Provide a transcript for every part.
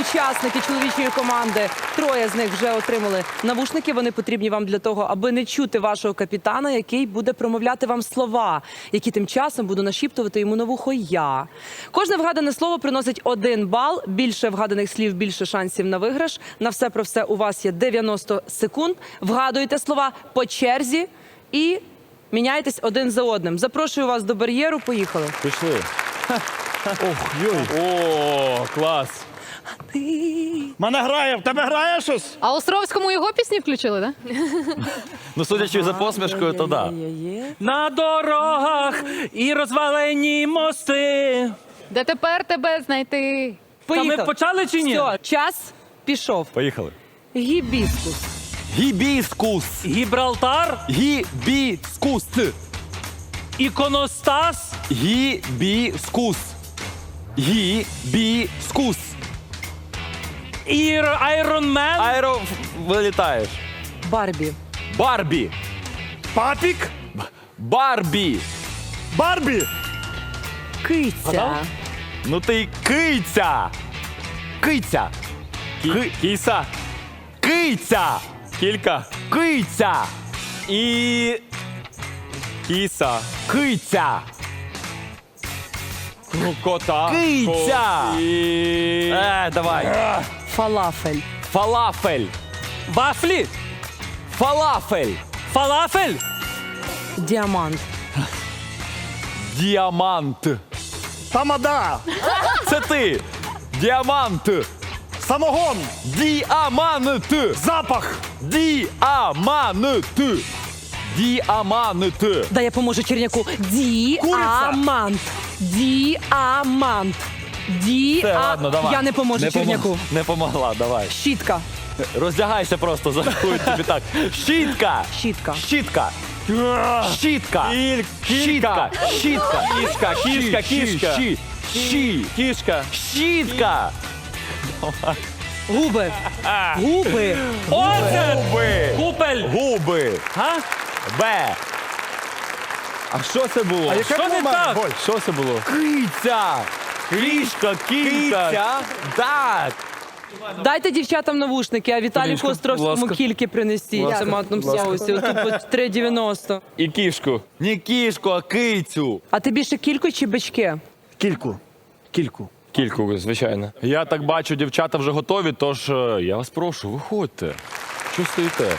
Учасники чоловічої команди. Троє з них вже отримали навушники. Вони потрібні вам для того, аби не чути вашого капітана, який буде промовляти вам слова, які тим часом буду нашіптувати йому на вухо я. Кожне вгадане слово приносить один бал. Більше вгаданих слів, більше шансів на виграш. На все про все у вас є 90 секунд. Вгадуєте слова по черзі і міняєтесь один за одним. Запрошую вас до бар'єру. Поїхали. Пішли. Ох, йой. О, клас. Мене грає, в тебе грає щось? А Островському його пісні включили, так? Ну, судячи за посмішкою, то да. На дорогах і розвалені мости. Де тепер тебе знайти? Та ми Поїхали. почали чи ні? Все, час пішов. Поїхали. Гібіскус. Гібіскус. Гібралтар, Гібіскус. іконостас, Гібіскус. Гібіскус. Ір, айронмен, Аеро вилітаєш. Барбі. Барбі. Папік? Барбі. Барбі? Киця. Ну ти й киця. Киця. Ки- кіса, Киця. кілька, Киця. і кіса, Киця. ну, кота, Киця. ко- і... Е, давай. Фалафель. Фалафель. вафлі, Фалафель. фалафель, Діамант. Діамант. Тамада? Це ти. Діамант. Самогон? Діамант. Запах? Діамант. Діамант. Да я поможу черняку. Діамант. Діамант. Ді. Все, а... ладно, давай. Я не поможу Не черняку. помо- Не помогла, давай. Щітка. Роздягайся просто, зарахують тобі так. Щітка. Щітка. Щітка. Щітка. Щітка. Щітка. Кішка, кішка, кішка. Щі. Кішка. Щітка. Губи. Губи. Оце! Губи. Купель! Губи. А? Б. А що це було? А яке Що не було так? Боль. Що це було? Киця. Кішка. Киця? Так. Дайте дівчатам навушники, а Віталіку Будь Островському ласка. кільки принесіть в томатному соусі. Отут по 3,90. І кішку. Не кішку, а кицю. А ти більше кілько чи бички? Кільку. Кільку. Кільку, звичайно. Я так бачу, дівчата вже готові, тож е, я вас прошу, виходьте. Що стоїте?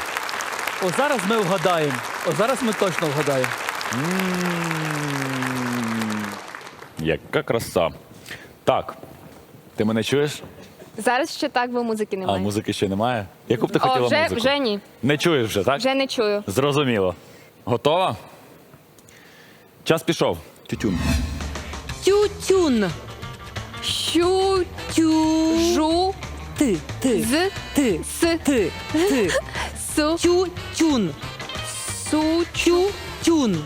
О, зараз ми вгадаємо. О, зараз ми точно вгадаємо. Яка краса. Так. Ти мене чуєш? Зараз ще так, бо музики А немає. музики ще немає? Яку б ти О, хотіла вже, музику? вже ні. Не чуєш вже, так? Вже не чую. Зрозуміло. Готова? Час пішов. Тютюн. Тютюн. Щу, Тю. жу, Ти. Ти. з, Ти. с, Ти. Ти. су, Тютюн. су, чу, Тюн.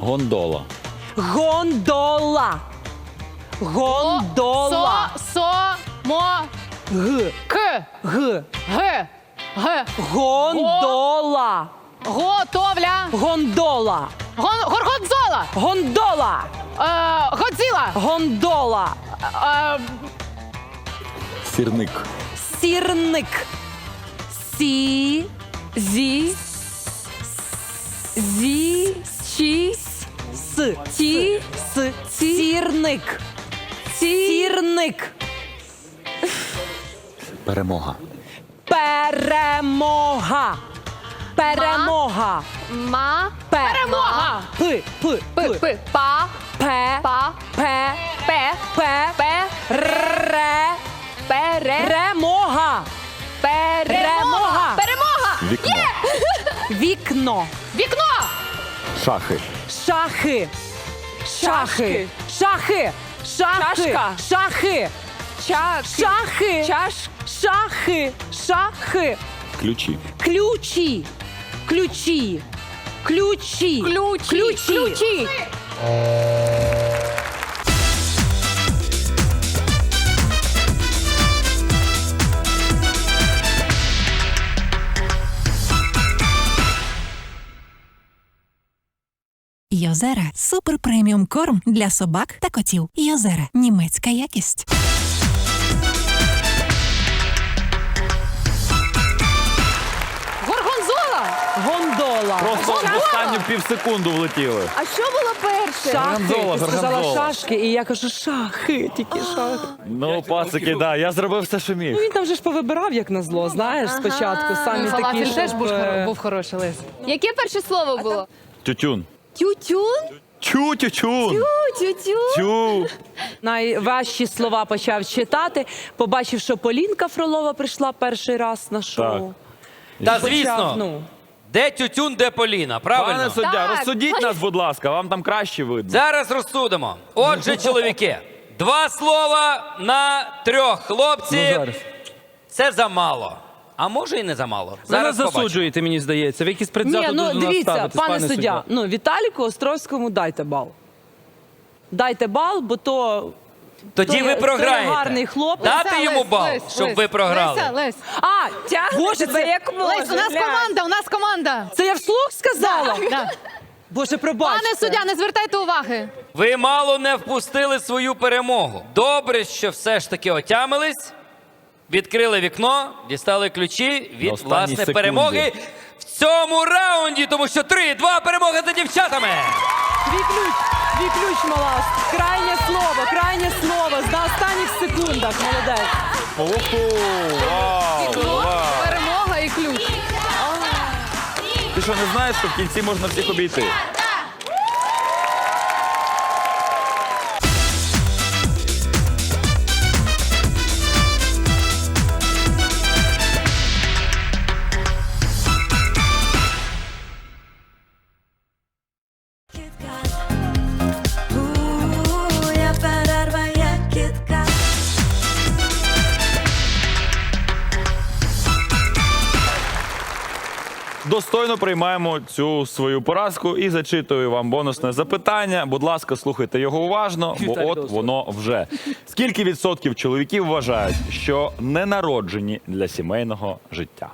Гондола. Гондола. Гондола. Со, со, мо, Г. к, Г. г, г. Гондола. Готовля. Гондола. Гон, горгонзола. Гондола. Е, Годзіла. Гондола. Е, Сірник. Сірник. Сі. Зі. Зі. Чі. С. Ті. С. Сірник. Сірник. Перемога. Перемога. Перемога. ма, Пе. Перемога. П. П. п, П. п, па, П. па, П. пе, П. пе, Ре. пере, Ремога. перемога. Перемога. Вікно. Вікно. Вікно. Шахи. Шахи. Шахи. Шахи. Шахи. Чашка. Шахи. Чашки. Шахи. чаш, Шахи. Шахи. Ключі. Ключі. Ключі. Ключі. ключі, Ключі. ключі. Йозера супер преміум корм для собак та котів. Йозера німецька якість. Горгонзола. Гондола. Просто в останню півсекунду влетіли. А що було перше? Шахи. Горгонзола, Ти сказала горгонзола. шашки, і я кажу шахи, тільки шахи. Ну, пацики, да, я зробив все, що міг. Ну він там вже ж повибирав, як на зло, знаєш, спочатку. Самі такі, Фалафель теж щоб, був, е, хоро- був хороший Лесь. Яке перше слово було? Тютюн. Тютюн? Чу-тютюн. Тютюн? Тю. Найважчі слова почав читати. Побачив, що Полінка Фролова прийшла перший раз на шоу. Та Почав, звісно, ну, де тютюн, де Поліна, правильно? Пане суддя, Так. розсудіть нас, будь ласка, вам там краще видно. Зараз розсудимо. Отже, чоловіки, два слова на трьох хлопців. Ну. Це замало. А може і не замало. Ви нас Зараз побачимо. засуджуєте, мені здається. Ви якісь Ні, ну до нас дивіться, ставитесь, пане суддя, ну Віталіку Островському дайте бал. Дайте бал, бо то. Тоді то ви є- то є програєте. гарний хлопець. Дати Леся, йому Лесь, бал, Лесь, щоб Лесь. ви програли. Леся, Лесь. А, Боже, це як Лесь, у нас команда, у нас команда. Це я вслух сказала? Да. Боже, пробачте. Пане суддя, не звертайте уваги. Ви мало не впустили свою перемогу. Добре, що все ж таки отямились, відкрили вікно, дістали ключі від власне секунді. перемоги в цьому раунді, тому що 3-2 перемога за дівчатами. Твій ключ, твій ключ, мала. Крайнє слово, крайнє слово. На останніх секундах, молодець. Оху, вау, вау. Перемога і ключ. Ти що не знаєш, що в кінці можна всіх обійти? Достойно приймаємо цю свою поразку і зачитую вам бонусне запитання. Будь ласка, слухайте його уважно, бо от воно вже. Скільки відсотків чоловіків вважають, що не народжені для сімейного життя?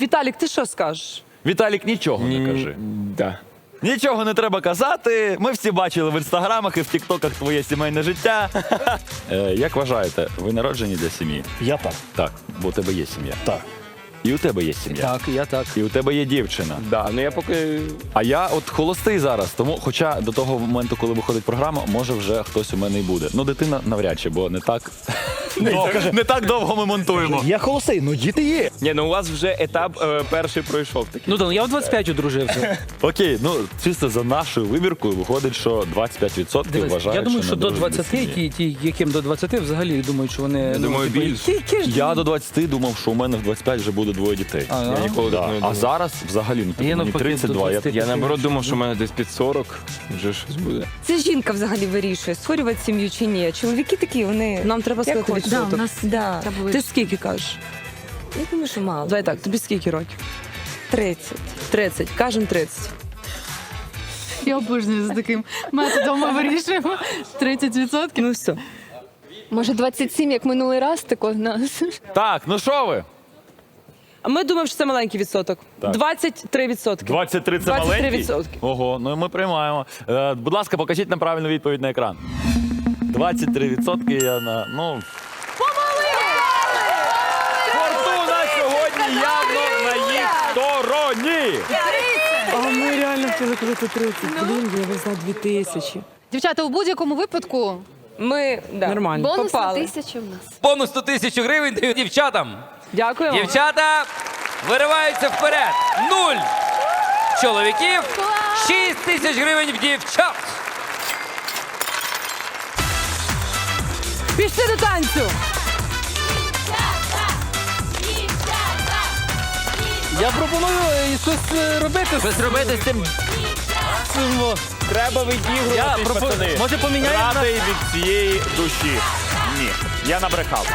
Віталік, ти що скажеш? Віталік, нічого не кажи. Да. Нічого не треба казати. Ми всі бачили в інстаграмах і в тіктоках твоє сімейне життя. Е, як вважаєте, ви народжені для сім'ї? Я так. Так, бо у тебе є сім'я. Так. І у тебе є сім'я. Так, я так. І у тебе є дівчина. Да, ну я поки А я от холостий зараз, тому, хоча до того моменту, коли виходить програма, може вже хтось у мене і буде. Ну, дитина навряд чи, бо не так не так довго ми монтуємо. Я холостий, ну діти є. ні, ну у вас вже етап е, перший пройшов. Такий. Ну да, я в 25 одружився. Окей, ну чисто за нашою вибіркою виходить, що 25% Дивись, вважають, я думаю, що до не 20, сім'ї. ті, ті, яким до 20, взагалі думають, що вони. Я думаю, більше. Тільки ж Я до 20 думав, що у мене в 25 вже буде двоє дітей. А, я ніколи Да. так не думав. А зараз взагалі ну, Я мені навпаки, 32. Я, 20. Я наоборот думав, що в мене десь під 40 вже щось буде. Це жінка взагалі вирішує, створювати сім'ю чи ні. Чоловіки такі, вони. Нам треба Як сказати. Відсоток. Да, у нас- Да. Ти скільки кажеш? Я думаю, що мало. Давай так, тобі скільки років? 30. 30. Кажем 30. Я обожнюю за таким методом ми вирішуємо 30%. Ну все. Може, 27, як минулий раз, тако в нас. Так, ну що ви? А ми думаємо, що це маленький відсоток. Так. 23 відсотки. 23 це 23 маленький? відсотки. Ого, ну ми приймаємо. Е, будь ласка, покажіть нам правильну відповідь на екран. 23 відсотки я на. Ну. А ми реально хотіли казати 30. Блін, я везла 2000. Дівчата, у будь-якому випадку Ми да. Нормально. Бонус на Попали. тисячу в нас. Бонус 100 тисяч гривень дають дівчатам. Дякуємо. Дівчата вириваються вперед. Нуль чоловіків, 6 тисяч гривень в дівчат. Пішли до танцю. Я пропоную е, щось е, робити Щось робити з тим. цим. о. Треба Я пацани. Може поміняємо на Радий від цієї душі. Ні, я набрехав.